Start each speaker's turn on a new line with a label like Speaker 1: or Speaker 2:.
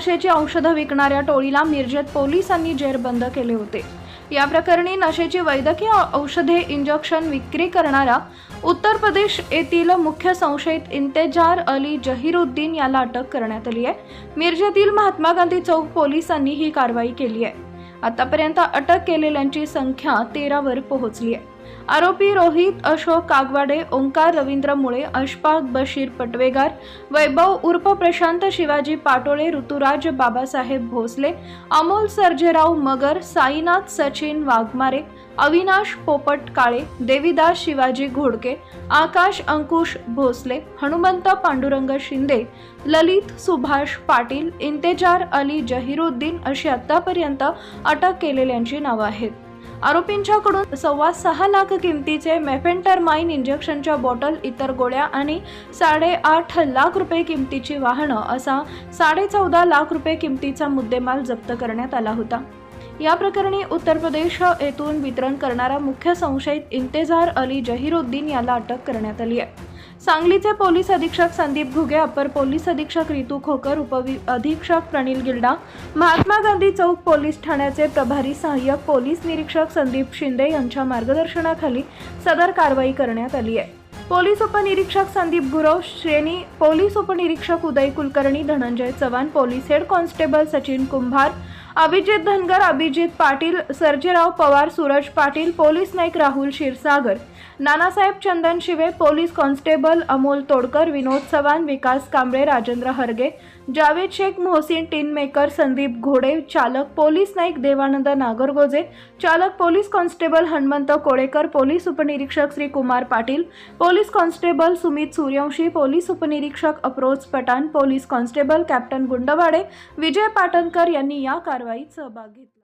Speaker 1: नशेची औषधं विकणाऱ्या टोळीला मिरजेत पोलिसांनी जेरबंद केले होते. या प्रकरणी नशेची वैद्यकीय औषधे इंजेक्शन विक्री करणारा उत्तर प्रदेश येथील मुख्य संशयित इंतेजार अली जहीरुद्दीन याला अटक करण्यात आली आहे. मिरजेतील महात्मा गांधी चौक पोलिसांनी ही कारवाई केली आहे. आतापर्यंत अटक केलेल्यांची संख्या तेरावर पोहोचली आहे. आरोपी रोहित अशोक कागवाडे ओंकार रवींद्र मुळे अशफाक बशीर पटवेगार वैभव उर्फ प्रशांत शिवाजी पाटोळे ऋतुराज बाबासाहेब भोसले अमोल सर्जेराव मगर साईनाथ सचिन वाघमारे अविनाश पोपट काळे देवीदास शिवाजी घोडके आकाश अंकुश भोसले हनुमंत पांडुरंग शिंदे ललित सुभाष पाटील इंतेजार अली जहिरुद्दीन अशी आतापर्यंत अटक केलेल्यांची नावं आहेत. आरोपींच्याकडून सव्वा सहा लाख किमतीचे मेफेंटरमाइन इंजेक्शनच्या बॉटल इतर गोळ्या आणि साडेआठ लाख रुपये किमतीची वाहनं असा साडेचौदा लाख रुपये किमतीचा मुद्देमाल जप्त करण्यात आला होता. या प्रकरणी उत्तर प्रदेश येथून वितरण करणारा मुख्य संशयित इंतेजार अली जहिरुद्दीन याला अटक करण्यात आली आहे. सांगलीचे पोलीस अधीक्षक संदीप घुगे अपर पोलीस अधीक्षक रितू खोकर उपवि अधीक्षक प्रणील गिल्डा महात्मा गांधी चौक पोलीस ठाण्याचे प्रभारी सहाय्यक पोलीस निरीक्षक संदीप शिंदे यांच्या मार्गदर्शनाखाली सदर कारवाई करण्यात आली आहे. पोलीस उपनिरीक्षक संदीप गुरव श्रेणी पोलीस उपनिरीक्षक Uday Kulkarni Dhananjay Chavan police head constable Sachin Kumbhar Abhijit Dhangar Abhijit Patil Sarjerao Pawar Suraj Patil police Naik Rahul Kshirsagar Nanasaheb Chandan Shive police constable Amol Todkar Vinod Chavan Vikas Kamble Rajendra Harge Javed Shaikh Mohsin Tinmaker Sandeep Ghode चालक police Naik Devanand Nagargoje चालक police constable Hanumant Kolekar police उपनिरीक्षक Shri Kumar Patil police constable Sumit Suryavanshi police उपनिरीक्षक approach Pathan police constable captain Gundwade Vijay Patankar यांनी या कारवाईत सहभाग घेतला.